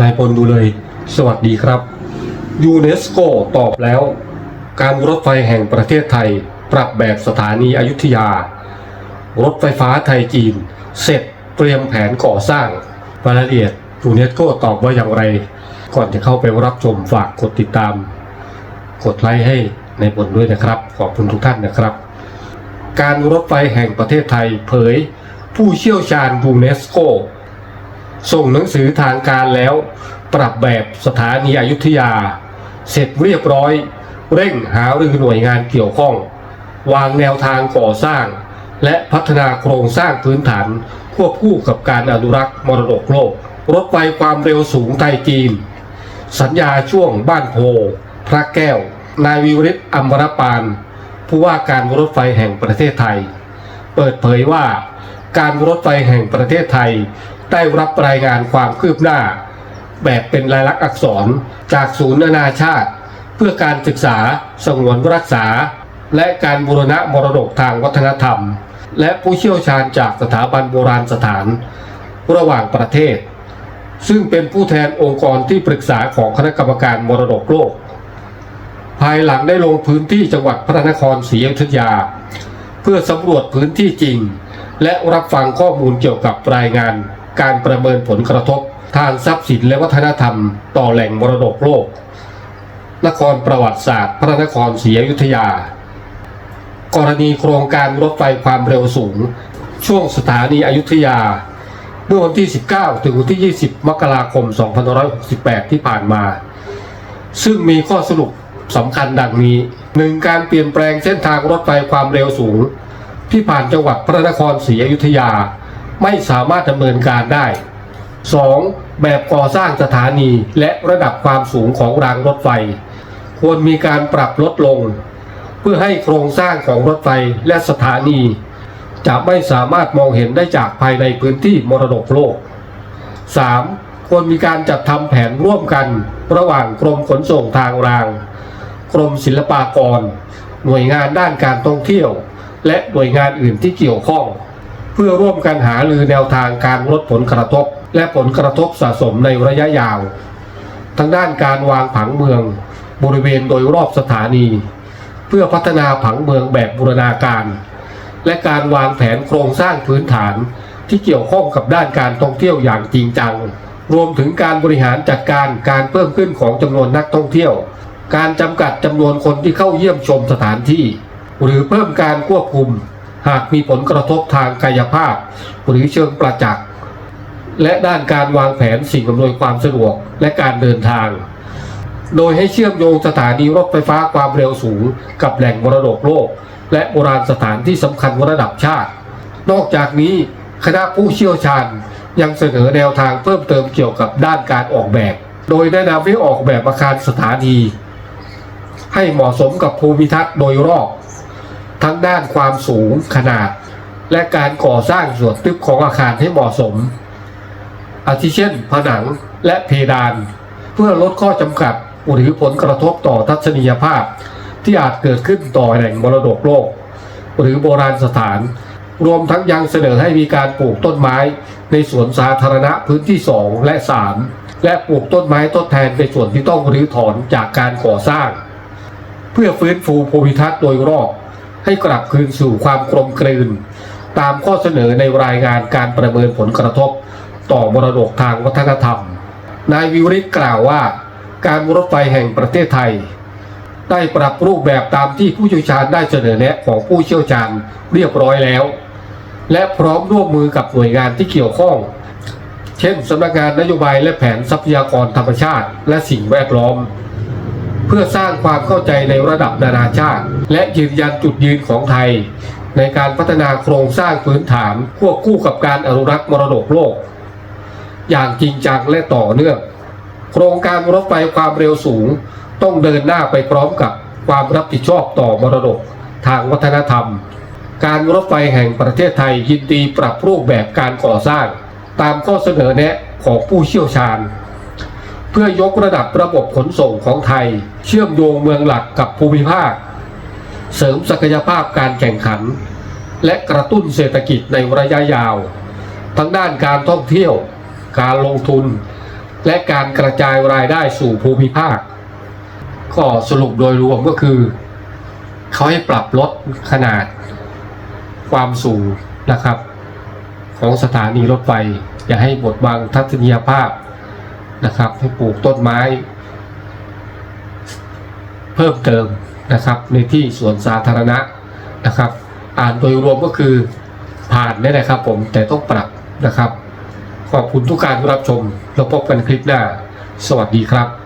นายพลดูเลย สวัสดีครับ ยูเนสโกตอบแล้ว การรถไฟแห่งประเทศไทย ปรับแบบสถานีอยุธยา รถไฟฟ้าไทยจีน เสร็จเตรียมแผนก่อสร้างรายละเอียดยูเนสโกตอบว่าอย่างไร ก่อนจะเข้าไปรับชมฝากกดติดตาม กดไลค์ให้ในบนด้วยนะครับ ขอบคุณทุกท่านนะครับ การรถไฟแห่งประเทศไทยเผย ผู้เชี่ยวชาญยูเนสโก ส่งหนังสือทางการแล้ว ปรับแบบสถานีอยุธยา เสร็จเรียบร้อย เร่งหารือหน่วยงานเกี่ยวข้อง วางแนวทางก่อสร้าง และพัฒนาโครงสร้างพื้นฐานควบคู่กับการอนุรักษ์มรดกโลก รถไฟความเร็วสูงไทยจีน สัญญาช่วงบ้านโพ พระแก้ว นายวิวริศอัมรปาน ผู้ว่าการรถไฟแห่งประเทศไทย เปิดเผยว่าการรถไฟแห่งประเทศไทย ได้รับรายงานความคืบหน้า แบบเป็นลายลักษณ์อักษรจากศูนย์นานาชาติ เพื่อการศึกษาสงวนรักษา และการบูรณะมรดกทางวัฒนธรรม และผู้เชี่ยวชาญจากสถาบันโบราณสถาน ระหว่างประเทศ ซึ่งเป็นผู้แทนองค์กรที่ปรึกษาของคณะกรรมการมรดกโลก ภายหลังได้ลงพื้นที่จังหวัดพระนครศรีอยุธยา เพื่อสำรวจพื้นที่จริงและรับฟังข้อมูลเกี่ยวกับรายงาน การประเมินผลกระทบ ทางทรัพย์สินและวัฒนธรรม ต่อแหล่งมรดกโลก นครประวัติศาสตร์พระนครศรีอยุธยา กรณีโครงการรถไฟความเร็วสูง ช่วงสถานีอยุธยา เมื่อวันที่ 19 ถึงวันที่ 20 มกราคม 2568 ที่ผ่านมา ซึ่งมีข้อสรุปสำคัญดังนี้ 1. การเปลี่ยนแปลงเส้นทางรถไฟความเร็วสูง ที่ผ่านจังหวัดพระนครศรีอยุธยา ไม่สามารถดำเนินการได้ 2. แบบก่อสร้างสถานีและระดับความสูงของรางรถไฟ ควรมีการปรับลดลง เพื่อให้โครงสร้างของรถไฟและสถานี จะไม่สามารถมองเห็นได้จากภายในพื้นที่มรดกโลก 3. ควรมีการจัดทำแผนร่วมกันระหว่างกรมขนส่งทางราง กรมศิลปากร หน่วยงานด้านการท่องเที่ยว และหน่วยงานอื่นที่เกี่ยวข้อง เพื่อร่วมกันหารือแนวทางการลดผลกระทบ และผลกระทบสะสมในระยะยาว ทั้งด้านการวางผังเมือง บริเวณโดยรอบสถานี เพื่อพัฒนาผังเมืองแบบบูรณาการ และการวางแผนโครงสร้างพื้นฐานที่เกี่ยวข้องกับด้านการท่องเที่ยวอย่างจริงจัง รวมถึงการบริหารจัดการการเพิ่มขึ้นของจำนวนนักท่องเที่ยว การจำกัดจำนวนคนที่เข้าเยี่ยมชมสถานที่ หรือเพิ่มการควบคุม หากมีผลกระทบทางกายภาพ หรือเชิงประจักษ์และด้านการวางแผนสิ่งอำนวยความสะดวกและการเดินทาง โดยให้เชื่อมโยงสถานีรถไฟฟ้าความเร็วสูง กับแหล่งมรดกโลก และโบราณสถานที่สำคัญระดับชาติ นอกจากนี้คณะผู้เชี่ยวชาญยังเสนอแนวทางเพิ่มเติมเกี่ยวกับด้านการออกแบบ โดยแนะนำให้ออกแบบอาคารสถานี ให้เหมาะสมกับภูมิทัศน์โดยรอบ ทั้งด้านความสูงขนาด และการก่อสร้างส่วนตึกของอาคารให้เหมาะสม อาทิเช่น ผนังและเพดาน เพื่อลดข้อจำกัดหรือผลกระทบต่อทัศนียภาพ ที่อาจเกิดขึ้นต่อแหล่งมรดกโลก หรือโบราณสถาน รวมทั้งยังเสนอให้มีการปลูกต้นไม้ ในสวนสาธารณะพื้นที่ 2 และ 3 และปลูกต้นไม้ทดแทนในส่วนที่ต้องรื้อถอนจากการก่อสร้าง เพื่อฟื้นฟูภูมิทัศน์โดยรอบ ให้กลับคืนสู่ความกลมกลืน ตามข้อเสนอในรายงานการประเมินผลกระทบ ต่อมรดกทางวัฒนธรรม นายวิวริศกล่าวว่า การรถไฟแห่งประเทศไทย ได้ปรับรูปแบบตามที่ผู้เชี่ยวชาญได้เสนอแนะของผู้เชี่ยวชาญเรียบร้อยแล้ว และพร้อมร่วมมือกับหน่วยงานที่เกี่ยวข้อง เช่นสำนักงานนโยบายและแผนทรัพยากรธรรมชาติ และสิ่งแวดล้อม เพื่อสร้างความเข้าใจในระดับนานาชาติ และยืนยันจุดยืนของไทย ในการพัฒนาโครงสร้างพื้นฐานควบคู่กับการอนุรักษ์มรดกโลก อย่างจริงจังและต่อเนื่อง โครงการรถไฟความเร็วสูงต้องเดินหน้าไปพร้อมกับความรับผิดชอบต่อมรดกทางวัฒนธรรม การรถไฟแห่งประเทศไทยยินดีปรับรูปแบบการก่อสร้าง ตามข้อเสนอแนะของผู้เชี่ยวชาญ เพื่อยกระดับระบบขนส่งของไทย เชื่อมโยงเมืองหลักกับภูมิภาค เสริมศักยภาพการแข่งขัน และกระตุ้นเศรษฐกิจในระยะยาว ทั้งด้านการท่องเที่ยว การลงทุน และการกระจายรายได้สู่ภูมิภาคก็สรุปโดยรวมก็คือ เขาให้ปรับลดขนาดความสูงนะครับ ของสถานีรถไฟ อย่าให้บดบังทัศนียภาพ นะครับ ให้ปลูกต้นไม้ เพิ่มเติมนะครับ ในที่สวนสาธารณะนะครับ อ่านโดยรวมก็คือผ่านได้นะครับ ผมแต่ต้องปรับนะครับ ขอบคุณทุกการรับชม แล้วพบกันคลิปหน้า สวัสดีครับ